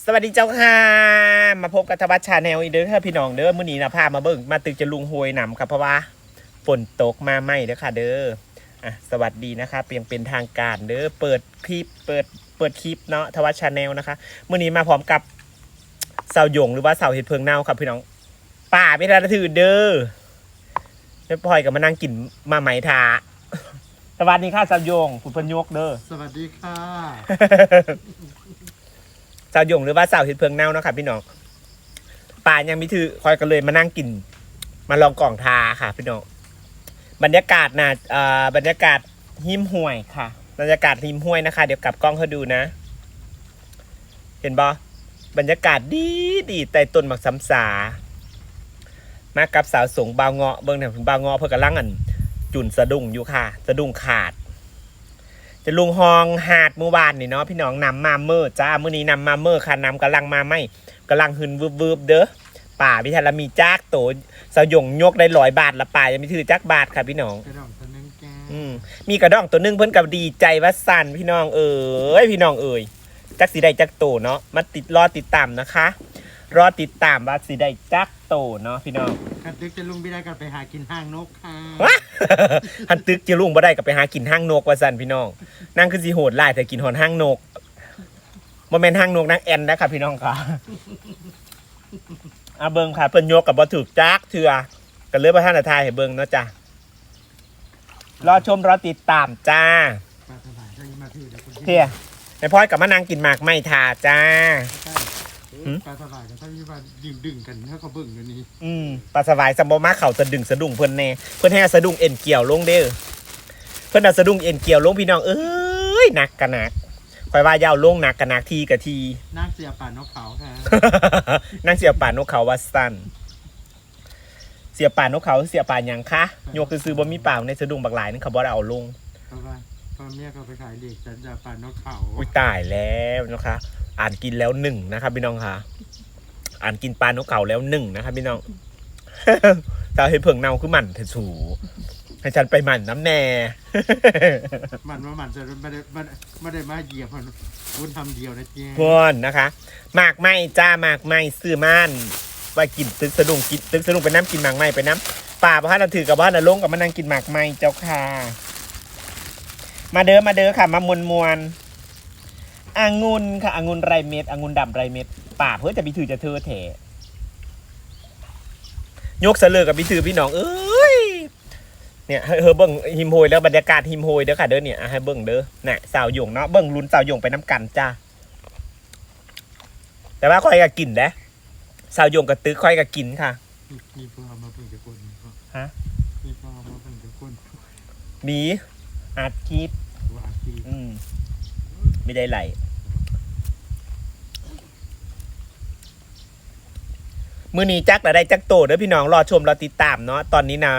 สวัสดีเจ้าค่ะมาพบกับทวัชชาแนลอีกเด้อค่ะพี่น้องเด้อมื้อนี้นะพามาเบิ่งมาตึกจะลุงโฮยหนำครับเพราะว่าฝนตกมาไหมเด้อค่ะ เด้ออะสวัสดีนะคะเพียงเป็นทางการเด้อเปิดคลิปเปิดเปิดคลิปเนาะทวัชชาแนลนะคะมื้อนี้มาพร้อมกับเสาหยงหรือว่าเสาเห็ดเพิงเน่าครับพี่น้องป่าไม่ทันถือเด้อไม่ปล่อยกับมานั่งกินมาไหมทาสวัสดีค่ะเสาหยงคุณเพนยกเด้อสวัสดีค่ะ สาวหยงหรือว่าสาวเห็ดเพิงเน่าเนาะค่ะพี่น้องป่ายังมีถือคอยกันเลยมานั่งกิน มาลองกล่องทาค่ะ พี่น้องบรรยากาศนะเอ่อบรรยากาศหิมห้วยค่ะ บรรยากาศหิมห้วยนะคะ เดี๋ยวกลับกล้องให้ดูนะ เห็นบอบรรยากาศดีดีแต่ต้นหมักสำสามากับสาวสงบาวเงาะเบิ่งแถวบาวเงาะเพื่อกำลังอันจุนสะดุ้งอยู่ค่ะ สะดุ้งขาด จะลุงฮองหาดเมื่อวานนี่เนาะพี่น้องนำมาเมื่อจ้ามื้อนี้นำมาเมื่อค่ะนำกำลังมาไม่กำลังหึนวืบวืบๆเด้อป่าพิธารามีจากโตสยงยกได้ร้อยบาทละป่ายังไม่ถือจักบาทค่ะพี่น้องกระดองตะนึงแกอืมมีกระดองตัวหนึงเพิ่นกับดีใจว่าสั่นพี่น้องเอ๋ยพี่น้องเอ๋ยจักสีได้จักโตเนาะมาติดรอติดตามนะคะ รอติดตามว่าสีได้จักโตเนาะพี่น้อง กระดึกจะลุงไม่ได้กันไปหากินห้างนกค่ะวะหันตึกจะลุงบ่ได้ก็ไปหากินห้างนกว่าสั่นพี่น้องนั่งคือสิโหดหลายแต่กินหอนห้างนกบ่แม่นห้างนกนางแอนนะครับพี่น้องค่ะอาเบิ่งค่ะเพิ่นยกกับบ่ถูกจักเถื่อก็เลยบ่ทันได้ทายให้เบิ่งเนาะจ้ะรอชมรอติดตามจ้าปลาสบายก็ยิ่งมาถือเดี๋ยวคนเที่ยในพ่อยกับมานั่งกินหมากไม่ทาจ้าหืม ปลาสบายก็ต้องยิ่งมาดึงดึงๆกันถ้าเขาเบิ่งกันนี้อืมปลาสบายสมบมาเขาสะดึงสะดุ้งเพิ่นแน่เพิ่นให้เอาสะดุ้งเอ็นเกี่ยวลงเด้อเพิ่นเอาสะดุ้งเอ็นเกี่ยวลงพี่น้องเอ้ยหนักกะหนักคอยว่ายาวลงหนักกะหนักทีกะทีนั่งเสียป่านนกเขาค่ะนั่งเสียป่านนกเขาวัดสันเสียป่านนกเขาเสียป่านหยังคะโยกคือซื้อบ่มีป่าในสะดุ้งบักหลายนึงเขาบ่ได้เอาลงเพราะว่า พ่อเมียเขาไปขายเด็กฉันจะป่านนกเขาอุ้ยตายแล้วนะคะ อ่านกินแล้วหนึ่งนะครับพี่น้องค่ะ อ่านกินปลานกเขาแล้วหนึ่งนะครับพี่น้องสาวเห็นเผิงเนาคือหมันเถอะสูให้ฉันไปหมันน้ำแน่ มันว่ามันจะไม่ได้ไม่ได้ไม่ได้มาเหยียบมันวุ้นทำเดียวนะเจ๊พวนนะคะหมากไหมจ้าหมากไหมซื้อม่านไปกินตึกสะดุ้งกินตึกสะดุ้งไปน้ำกินหมากไหมไปน้ำป่าพระนันถือกับบ้านนลงกับมานั่งกินหมากไหมเจ้าค่ะ มาเด้อมาเด้อค่ะ มามวนมวนๆองุ่นค่ะองุ่นไรเม็ดองุ่นดำไรเม็ดป่าเพื่อจะไปถือจะเธอเถะยกเสลือกับพี่ถือพี่น้องเอ้ยเนี่ยให้เฮอเบิ้งหิมโฮยแล้วบรรยากาศหิมโฮยเด้อค่ะเด้อเนี่ยอะให้เบิ้งเด้อน่ะสาวหยงเนาะเบิ้งลุ้นสาวหยงไปน้ำกันจ้าแต่ว่าค่อยก็กินนะสาวโยงกับตึกค่อยก็กินค่ะมีพ่อมาเพิ่งจะคนมีพ่อฮะมีพ่อมาเพิ่งจะคนมี อาดคลิปว่าทีอืมไม่ได้ไหลมือนี้จักแต่ได้จักโตเด้อพี่น้องรอชมรอติดตามเนาะตอนนี้นะ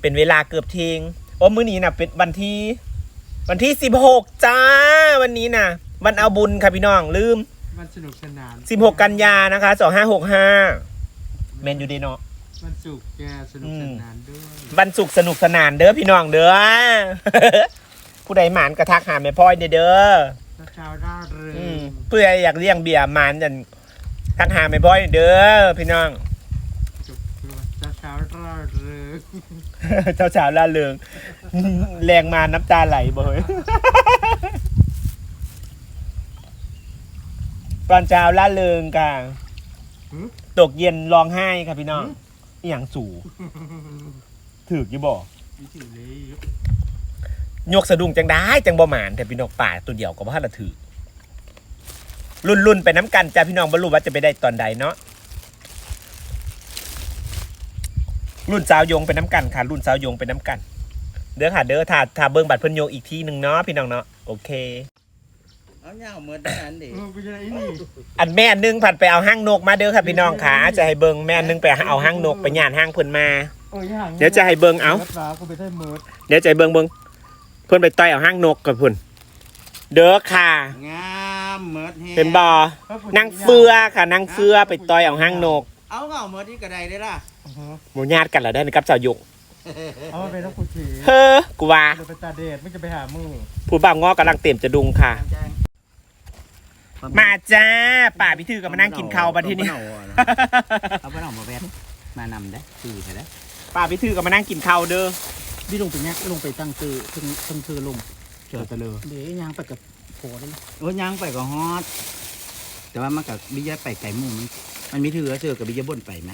เป็นเวลาเกือบเที่ยงโอ้มือนี้นะเป็นวันที่ วันที่สิบหกจ้า วันนี้นะวันเอาบุญค่ะพี่น้องลืมมันสนุกสนานสิบหกกันยานะคะสองห้าหกห้าเมนอยู่ดีเนาะ มันสุกแกสนุกสนานด้วยวันศุกร์สนุกสนานเด้อพี่น้องเด้อ ผู้ใดหมานกระทักหาแม่พ่อยเด้อเด้อเช้าร่าเริอืมงผู้ใดอยากเลี้ยงเบียร์หมานจันทักหาแม่พ่อยเด้อพี่น้อง จุกเช้าเช้าร่าเริงเช้าเช้าล่าเริง แรงมาน้ำตาไหลบ่เฮ้ย ตอนเช้าล่าเริงกะตกเย็นร้องไห้ค่ะพี่น้อง อ หย่างสูถือกอยู่บ่วิถีเลยยกสะดุ้งจังได้จังบ่หมานแต่พี่น้องป่าตัวเดียวก็บ่ทันละถือรุ่นรุ่นๆไปน้ำกันจ้าพี่น้องบ่รู้ว่าจะไปได้ตอนใดเนาะรุ่นสาวยงไปน้ำกันค่ะ รุ่นสาวยงไปน้ำกัน เด้อค่ะเด้อถ้าถ้าเบิ่งบัตรเพิ่นโยงอีกทีหนึ่งเนาะพี่น้องเนาะโอเค เอาเงาเหมือนนั้นดิเออเป็นยังไงนี่อันแม่อันหนึงผัดไปเอาห้างนกมาเด้อค่ะพี่น้องค่ะจะให้เบิ่งแม่อันหนึงไปเอาห้างนกไปย่านห้างเพิ่นมาโอ้ยห่างเดี๋ยวจะให้เบิ่งเอารถฟ้ากูไปได้เมิร์ดเดี๋ยวจะให้เบิ่งเบิ่งเพิ่นไปต่อยเอาห้างนกกับเพิ่นเด้อค่ะงามเหมือนแฮะเป็นบอนางเฟือค่ะนางเฟือไปต่อยเอาห้างนก เอาเงาเหมือนที่กระไดได้ล่ะอือฮะหมูญาติกันแล้วได้อกับสาวยุกเอามาเป็นนักขุดถีเฮ้อกูว่าเราไปตาเดดไม่จะไปหามือผู้บ่าวงอกำลังเต็มจะดุงค่ะ มาจ้าป่าพี่ถือกับมานั่งกินข้าวบัดทีนี้เอาไปเอามาแวดมานำได้คือใช่ได้ป่าพี่ถือกับมานั่งกินข้าวเด้อพี่ลงไปเนี้ยลงไปตั้งตือตั้งตั้งตือลงเจอตะเลยเดี๋ยวยางไปกับโผล่ได้เลยโอ้ยยังไปก็ฮอดแต่ว่ามันกับบิยะไปไก่หมูมันมันมีถือเสือกับบิยะบนไปไหม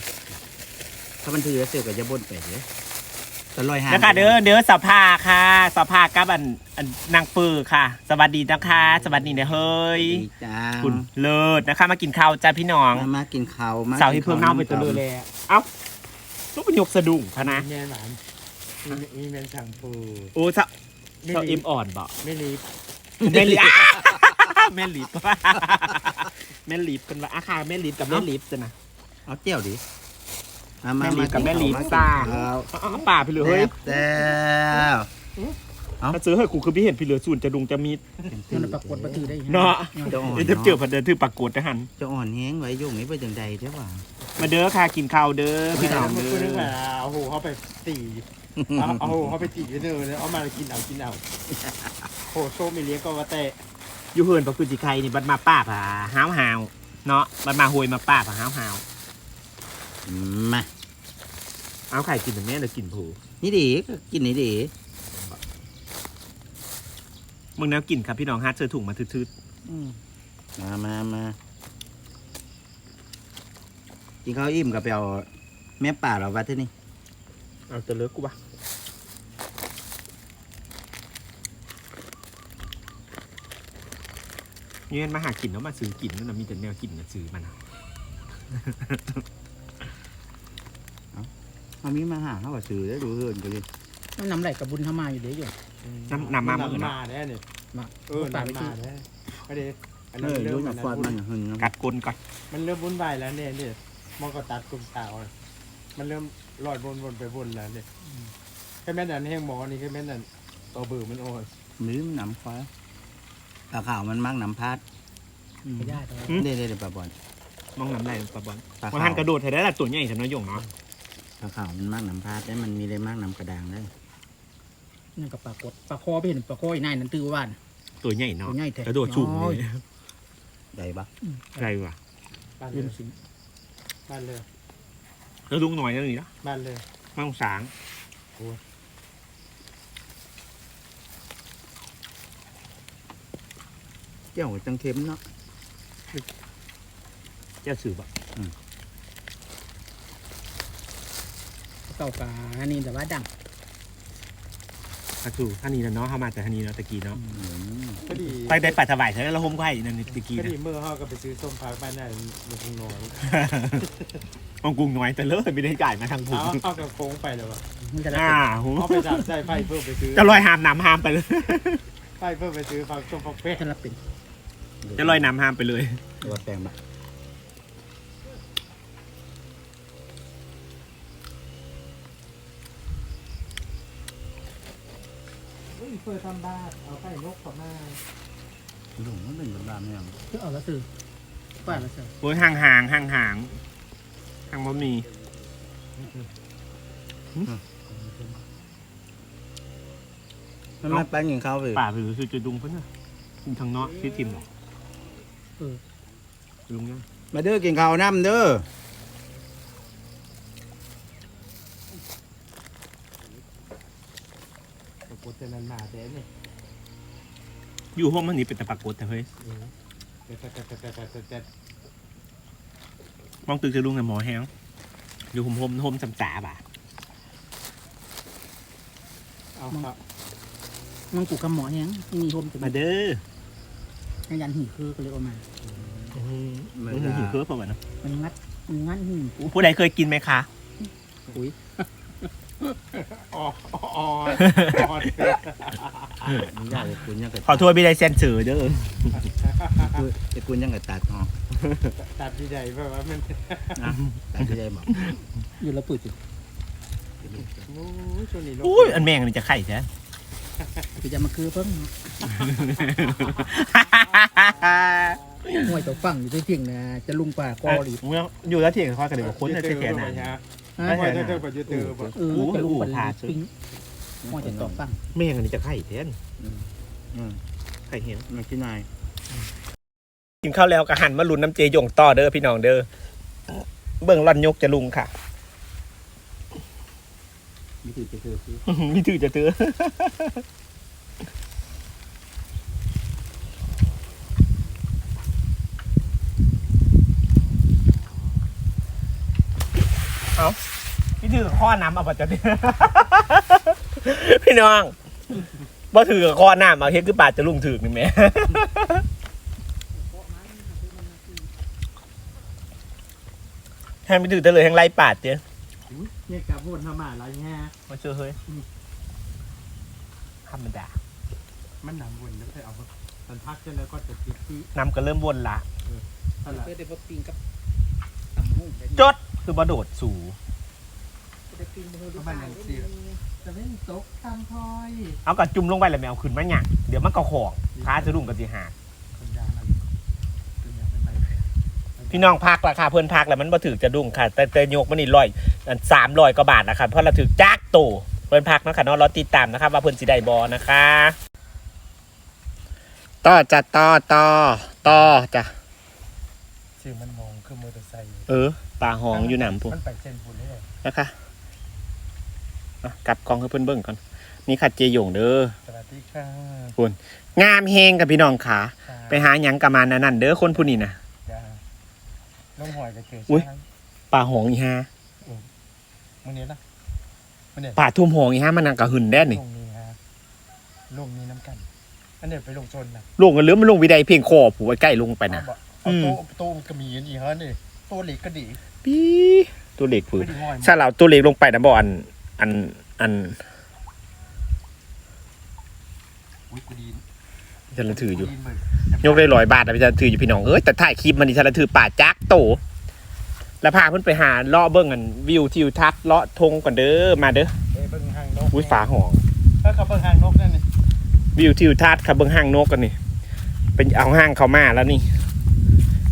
ถ้ามันถือเสือกับยะบนไปเลย ตลอยหางนะคะเด้อเด้อสภาค่ะ สภากับอันอันนางปือค่ะ สวัสดีนะคะ สวัสดีเด้อเฮ้ยดีจ้าคุณเลิศนะคะ มากินข้าวจ้าพี่น้องมามากินข้าวมาสาวที่เพิ่งเน่าไปตัวเลยแหละเอ้าลูกเป็นยกสะดุ้งพะนะแม่หวานมีมีแมนสั่งปูโอ้สะเจ้าเอ็มอ่อนบ่ไม่รีบแม่ลิฟแม่ลิฟแม่ลิฟเป็นว่าอาคาแม่ลิฟกับแม่ลิฟจ้ะนะเอาเจียวดิ มามาแม่ลีมากับแม่ลีกินซ่าข้าวเอาป่าพี่เหลือเฮ้เฮ้ยยแซ่บเอ้าถ้าซื้อให้กูคือพี่เห็นพี่เหลือสูนจะดุงจะมีดนั่นนะปรากฏมาถือได้เนาะจะอ่อนเดี๋ยวจะเจอพันเดินถือปากกดนะฮันจะอ่อนแห้งไว้ยุ่งนี้ไปจังใดใช่ป่ะมาเด้อค่ะกินข้าวเด้อพี่น้องมัเด้พูดเรื่องอว่าเอาหูเขาไปตีเอาเอาหูเขาไปตีกันเด้อเลยเอามากินเอากินเอาโหโชว์ไม่เลี้ยงก็ว่าแต่อยู่เฮิร์นปะกุจิไคนี่บัดมาป้าผาห้าวหาวเนาะบัดมาหวยมาป้าผาห้าวหาวมา เอาไข่กินแต่แม่เลยกินผูนี่ดีก็กินนี่ดีมึงแนวกินครับพี่น้องฮาร์ดเจอถุงมาทืดมามามากินข้าวอิ่มกับไปเอาแม่ป่าเราวัดที่นี่ๆเอาตัวเลิกกูวะเงี้ยมาหากินแล้วมาซื้อกินนั่นนะมีแต่แนวกินนะซื้อมัน นะเอามีมาหาเขาก็ซื้อได้ดูเฮินกันเลยมันนำไหลกับบุญทามาอยู่เดี๋ยวอยู่ น้ำน้ำมาเมื่อน้ำนะมาแน่เนี่ยมาเออป่าน้ำไปที่มาแน่ไม่ได้อันเอนั้นอเริ่ดูมหนักฟอดมันหึงนะกัดกลนก่อนมันเริ่มวุ่นวายแล้วเนี่ยเนี่ยมองก็ตัดกลุ่มสาวอะมันเริ่มลอยวนๆไปวนแล้วเนี่ยแค่แม่นันแห้งหมอนี่แค่แม่นันตัวเบื่อมันโอ้ยมือมันหนำฟ้าปลาขาวมันมักหนำพัดไม่ได้แต่ว่าเด้เด้เด้ปลาบอลมองน้ำไหลปลาบอลปลามันขาหัวนกระโดดให้ได้ละตัวใหญ่ฉันน้อยหยงเนาะ ปลาขาวมันมักหนำพัดได้มันมีได้มักหนำกระดางได้นั่นกับปรากฏปลาคอไปเห็นปลาคออีนายนั่นตือว่าน ตัวใหญ่เนาะตัวใหญ่แท้กระโดดสูงน้อยเลยใหญ่ปะใช่ว่ะบ้านเลยืยนสิงบ้านเลยแล้วลุงหน่อยนั่นนี่นะบ้านเลยไม่ต้องสางเจ้าจังเข็มเนาะจะสืบอะ เก่ากาอันนี้แต่ว่าดังถ้าคือท่านี้นะเนาะเข้ามาแต่ท่านี้เนาะตะกี้เนาะอืมก็ดีไปได้ปัดถวายใช่แล้วเราห่มก็ให้นั่นตะกี้ก็นะดีเมื่อเขาก็ไปซื้อส้มพักบ้านนั่นมันคงน้อยองกรุงน้อยแต่เลิศไม่ได้จ่ายมาทางผมเอาเอากับโค้งไปเลยวะมันจะได้อ่าหูเอาไปจับใจไฟเพิ่มไปซื้อจะลอยหามน้ำหามไปเลย ไฟเพิ่มไปซื้อผักส้มผักเป็ดจะรับเป็นจะลอยน้ำหามไปเลยตัวแปลงปะ เพื่อทำบ้านเอาไข่นกเข้ามาหลงมันเป็นแบบแบบนี้คือเอาละตือป้าละตือโอ้ยห่างห่างห่างห่างห่างบ่มีมันไม่ปั้นกินข้าวไปป่าไปหรือคือจะดุงเพิ่นน่ะกินทางเนาะที่ทิมหรอเออลุงยังมาเด้อกินข้าวน้ำเด้อ ปรากฏ แต่นั้นมาแต่เนี่ยอยู่ห้องมันนี่เป็นแต่ปรากฏแต่เฮ้ยแต่แต่แต่แต่แต่แต่แต่มองตึกจะลุงในหมอแห้งอยู่ห่มห่มห่มจำจ๋าบ่ะเอาครับมังกูกับหมอแห้งมีโฮมจะมาเด้อให้ยันหีคือก็เลยเอามา มันหิวเคิร์ฟเปล่าวะเนาะมันงัดมันงัดหีกูผู้ใดเคยกินไหมคะ อ๋ออ๋ออ๋ออ๋อมันยากเลยคุณยังกับขอโทษไม่ได้เซนเซอร์เด้อไอ้คุณยังกับตัดอ๋อตัดที่ใดเพราะว่ามันตัดที่ได้บอกอยู่แล้วปืดสิโอ้ยช่วงนี้โรคอุ้ยอันแมงนี่จะไข่ใช่คือจะมาคือเพิ่งห่วยตัวฟังอยู่ที่เที่ยงนะจะลุงป่ากอหรืออยู่แล้วเถียงเขากันเดี๋ยวคุ้นจะแค่นั้นฮะฮะ ไม่ใช่เธอปัจจุบันบ่เออจะลุงปันปิ้งห่วจะต่อฟังแมงอันนี้จะไข่แทนไข่เห็นมันกินนายกินข้าวแล้วก็หันมาลุนน้ำเจยงต่อเด้อพี่น้องเด้อเบิ่งร่อนยกจะลุงค่ะมิถือจะคือคือมิถือจะเตือ เอาพี่ถือข้อน้ำเอาปัจจุบันพี่น้องบ่ถือกับข้อน้ำเอาเฮ็ดคือปาดจะลุงถือนี่แหม่แทนไม่ถือแต่เลยแห่งไล่ปาดเจ้เนี่ยกับวนทำมาแล้วแง่มาเชื่อเฮ้ยธรรมดา มันหนำวนแล้วไปเอาตอนพักเสร็จแล้วก็จะติดที่นำก็เริ่มวนละตลาดเพื่อได้บ่ปิ้งกับตำหุ่งได้จด คือบ่โดดสู่ได้ปิ้งบ่รู้ประมาณนั้นสิจะเล่นตกตามทอยเอากระจุ่มลงไปแล้วแมวขึ้นมาหยังเดี๋ยวมันก็ของพาจะรุ่งกันสิหาคนยามันคนยาเป็นไปพี่น้องพักราคาเพื่อนพักแล้วมันบ่ถือจะดุ้งค่ะ แต่แต่โยกมันนี่ร้อยสามร้อยกว่าบาทนะครับเพราะเราถือจักโตเพื่อนพักเนาะคะเนาะรอติดตามนะครับ ว่าเพื่อนสิได้บอนะคะต่อจะต่อต่อต่อจ้ะชื่อมันมองคือมอเตอร์ไซค์เออ ปลาหองอยู่หนำปุ๊มันไปเส้นบุญเลยนะคะอะกลับกล้องให้เพื่อนเบิ่งก่อนนี่ค่ะเจยงเด้อสวัสดีค่ะงามเฮงกับพี่น้องขาไปหาหยังกะมานั่นนั่นเด้อคนผู้นี้นะ จ้าน้องหอยกับเกศอุ๊ยปลาหองอีฮามึงเนี้ยนะมึงเนี้ยปลาทุ่มหองอีฮามันนางกะหึนแด้นี่ลงนี้ฮะลงนี้น้ำกัน อันเนี้ยไปลงชนนะลงกันหรือมันลงวิไดเพียงคอผูไว้ใกล้ลงไปนะ เอาบ่เอาอืมโต๊ะโต๊ะกระมีอันนี้ฮะนี่โต๊ะเหล็กก็ดี ปีตัวเล็กฝืนไม่ได้ห้อยถ้าเราตัวเล็กลงไปนะบออัน อันอันอุ้ยกูดีฉันละถืออยู่กูดีเหมือนยกได้ร้อยบาทนะพี่ฉันถืออยู่พี่น้องเอ้ยแต่ถ่ายคลิปมันดิฉันละถือป่าจักโต แล้วพาเพื่อนไปหาเลาะเบิ้งกันวิวทิวทัศน์เลาะทงก่อนเด้อมาเด้อเอ้ยเบิ้งหางนกอุ้ยฝาหองถ้าเขาเบิ้งหางนกนั่นนี่วิวทิวทัศน์ครับเบิ้งห้างนกกันนี่เป็นเอาห้างเขามาแล้วนี่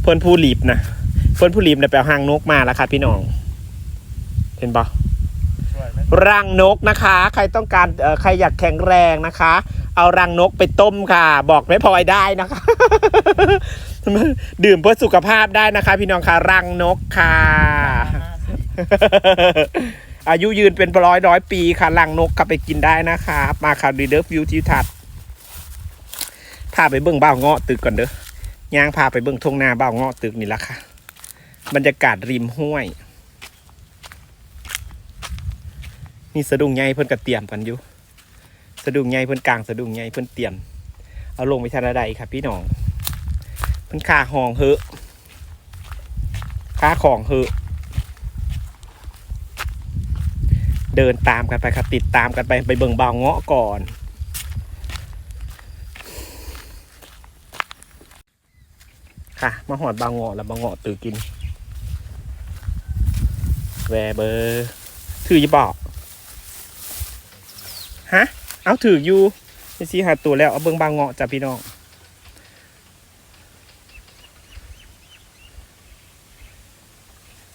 เพื่อนผู้หลีบนะ เพื่อนผู้หลีบเนี่ยไปเอาห้างนกมาแล้วครับพี่น้อง เห็นปะสวยไหมรังนกนะคะ ใครต้องการเอ่อใครอยากแข็งแรงนะคะ เอารังนกไปต้มค่ะ บอกไม่พลอยได้นะคะ ดื่มเพื่อสุขภาพได้นะคะ พี่น้องค่ะรังนกค่ะ อายุยืนเป็นร้อยร้อยปีค่ะรังนกกลับไปกินได้นะคะ มาค่ะดีเดอร์ฟิวทิวทัศน์พาไปเบิ่งบ้าวเงาะตึกก่อนเด้อย่างพาไปเบิ่งทงนาบ้าวเงาะตึกนี่ละค่ะ บรรยากาศริมห้วย นี่สะดุ้งใหญ่เพิ่นก็เตียมกันอยู่สะดุ้งใหญ่เพิ่นกลางสะดุ้งใหญ่เพิ่นเตียม เอาลงไปทางใดครับพี่น้องเพิ่นค่าห้องเหอะค่าของเหอะเดินตามกันไปครับติดตามกันไปไปเบิ่งเบาเงาะก่อนค่ะมาหอดบางเงาะแล้วบางเงาะตื่นกิน แวเบอร์ถือยี่บอกฮะ เอาถืออยู่ไปซีหาตัวแล้ว เอาเบิ่งบางเงาะจ้ะพี่น้อง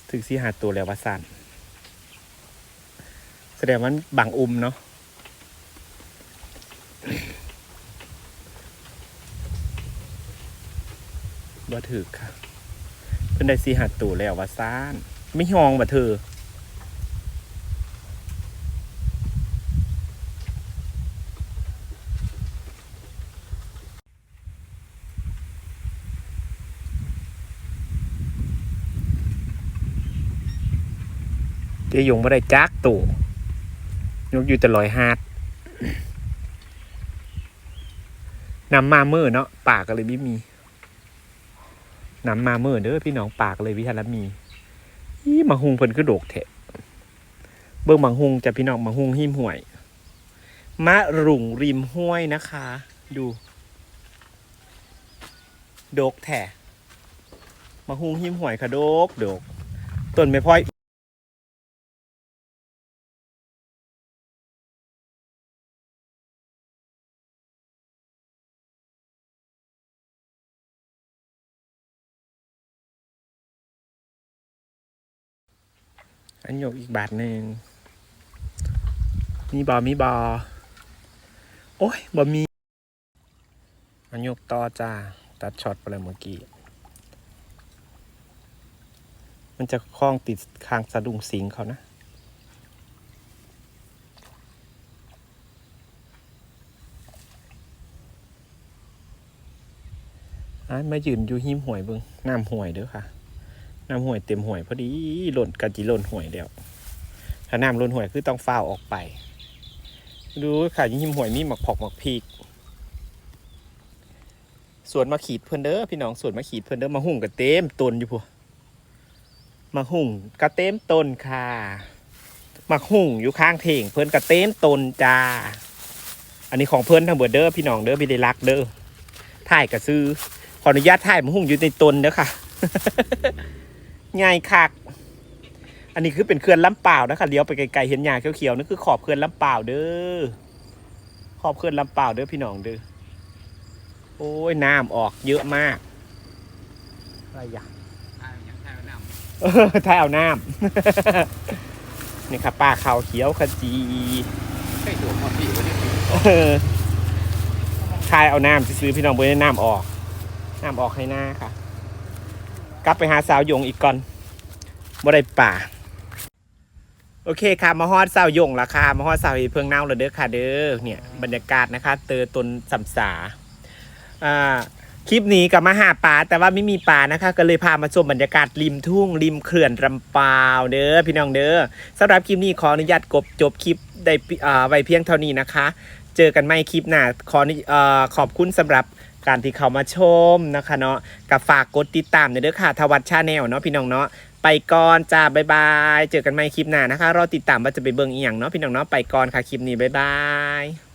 ถึงซีหาตัวแล้วว่าสั่นแสดงว่าบางอุ้มเนาะบ่ถือค่ะ เพิ่นได้ซีหาตัวแล้วว่าซ่าน ไม่หองบ่เธอ เจยงบ่ได้จักตัวยกอยู่แต่ลอยฮาดนำมาเมื่อเนาะปากก็เลยไม่มีนำมาเมื่อเด้อพี่น้องปากเลยวิทาลมี อีมาหุงเพิ่นคือโดกแทะเบิ่งมังหุงจะพี่น้องมังหุงหิมห่วย มะรุงริมห้วยนะคะ ดู โดกแทะมังหุงหิมห่วยค่ะโดกโดกต้นไม่พ้อย อันหยกอีกบาทหนึ่ง มีบอมีบอ โอ้ยบอมี อันหยกต่อจ้า ตัดช็อตไปเลยเมื่อกี้ มันจะคล้องติดคางสะดุ้งสิงเขานะอ้ามายืนอยู่หิมห่วยบึงน้ำห่วยเด้อค่ะ น้ำห่วยเต็มห่วยพอดีหล่นกันจีหล่นห่วยเดียวถ้าน้ำหล่นห่วยคือต้องฟ้าวออกไป ดูค่ะยิมห่วยมีหมักผอกหมักพริกสวนมาขีดเพื่อนเด้อพี่น้องสวนมาขีดเพื่อนเด้อมาหุ่งกับเต็มต้นอยู่พวมาหุ่งกระเต็มต้นค่ะมาหุ่งอยู่ข้างเถงเพื่อนกระเต็มต้นจ้า อันนี้ของเพื่อนทั้งเบิดเด้อพี่น้องเด้อพี่ได้รักเด้อถ่ายกระซื้อขออนุญาตถ่ายมาหุ่งอยู่ในต้นเด้อค่ะ ง่ายคัก อันนี้คือเป็นเขื่อนลำเปล่าวนะคะเลี้ยวไปไกลๆเห็นหญ้าเขียวๆนั่นคือขอบเขื่อนลำเปล่าวเด้อขอบเขื่อนลำเปล่าวเด้อพี่น้องเด้อโอ้ยน้ำออกเยอะมากอะไรอย่างเออถ่ายเอาน้ำนี่ค่ะป้าขาวเขียวขจีใช่ตัวพอพี่วันนี้เออถ่ายเอาน้ำซื้อๆพี่น้องเบอร์น้ำออก น้ำออกให้หน้าค่ะ กลับไปหาสาวยงอีกก่อนบ่ได้ป่า โอเคค่ะมาฮอดสาวยงละค่ะมาฮอดสาวเพิงเน่าแล้วเด้อค่ะเด้อเนี่ยบรรยากาศนะคะเตอตนสัมสาอ่าคลิปนี้กับมาหาปลาแต่ว่าไม่มีปลานะคะ ก็เลยพามาชมบรรยากาศริมทุ่งริมเขื่อนลำปาวเด้อพี่น้องเด้อสำหรับคลิปนี้ขออนุญาตกบจบคลิปได้อ่าไว้เพียงเท่านี้นะคะ เจอกันไม่คลิปหน้าขออขอบคุณสำหรับ การที่เขามาชมนะคะเนาะกับฝากกดติดตามเด้อค่ะทวัดชาแนลเนาะพี่น้องเนาะไปก่อนจ้าบ๊ายบายเจอกันใหม่คลิปหน้านะคะรอติดตามว่าจะไปเบิ่งอีหยังเนาะพี่น้องเนาะไปก่อนค่ะคลิปนี้บ๊ายบาย